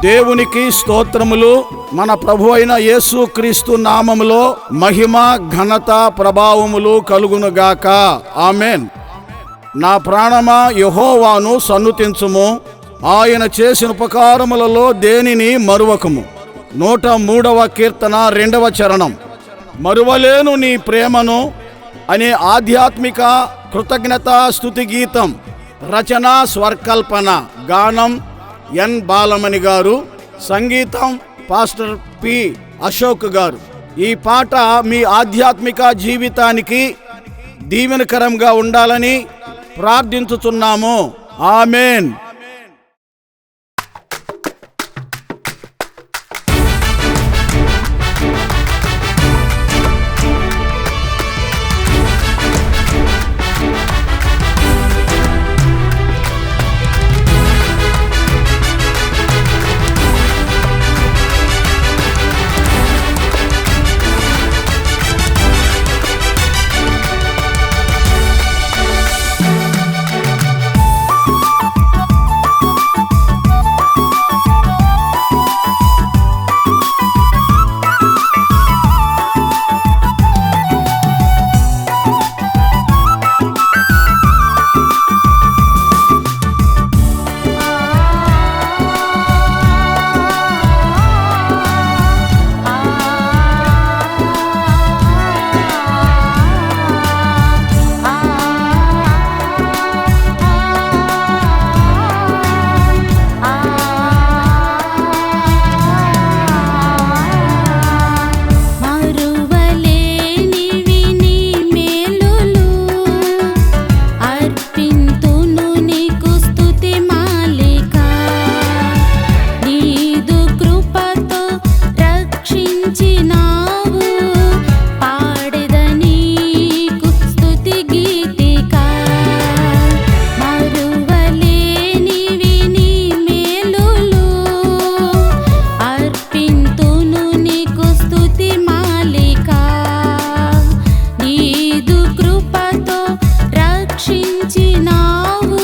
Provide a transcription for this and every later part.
దేవునికి స్తోత్రములు. మన ప్రభు అయిన యేసు క్రీస్తు నామములో మహిమ ఘనత ప్రభావములు కలుగునుగాక ఆమెన్. నా ప్రాణమా యహోవాను సన్నుతించుము. ఆయన చేసిన ఉపకారములలో దేనిని మరువకము. నూట మూడవ కీర్తన రెండవ చరణం. మరువలేను నీ ప్రేమను అనే ఆధ్యాత్మిక కృతజ్ఞతా స్థుతి గీతం రచన స్వర్కల్పన గానం ఎన్ బాలమణి గారు సంగీతం పాస్టర్ పి అశోక్ గారు. ఈ పాట మీ ఆధ్యాత్మిక జీవితానికి దీవెనకరంగా ఉండాలని ప్రార్థించుతున్నాము ఆమెన్. ನಾವು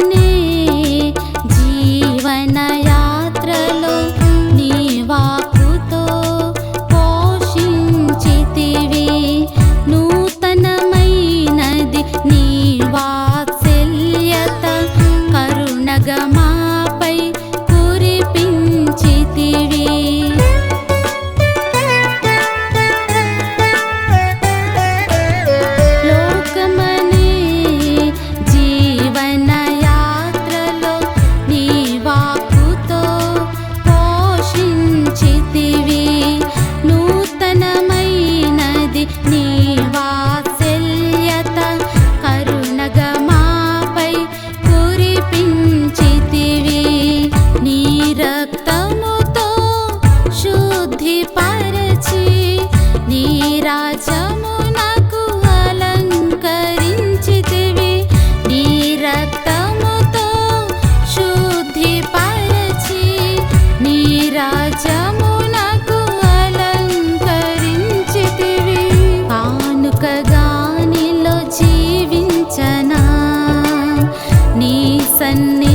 अपने பன்னி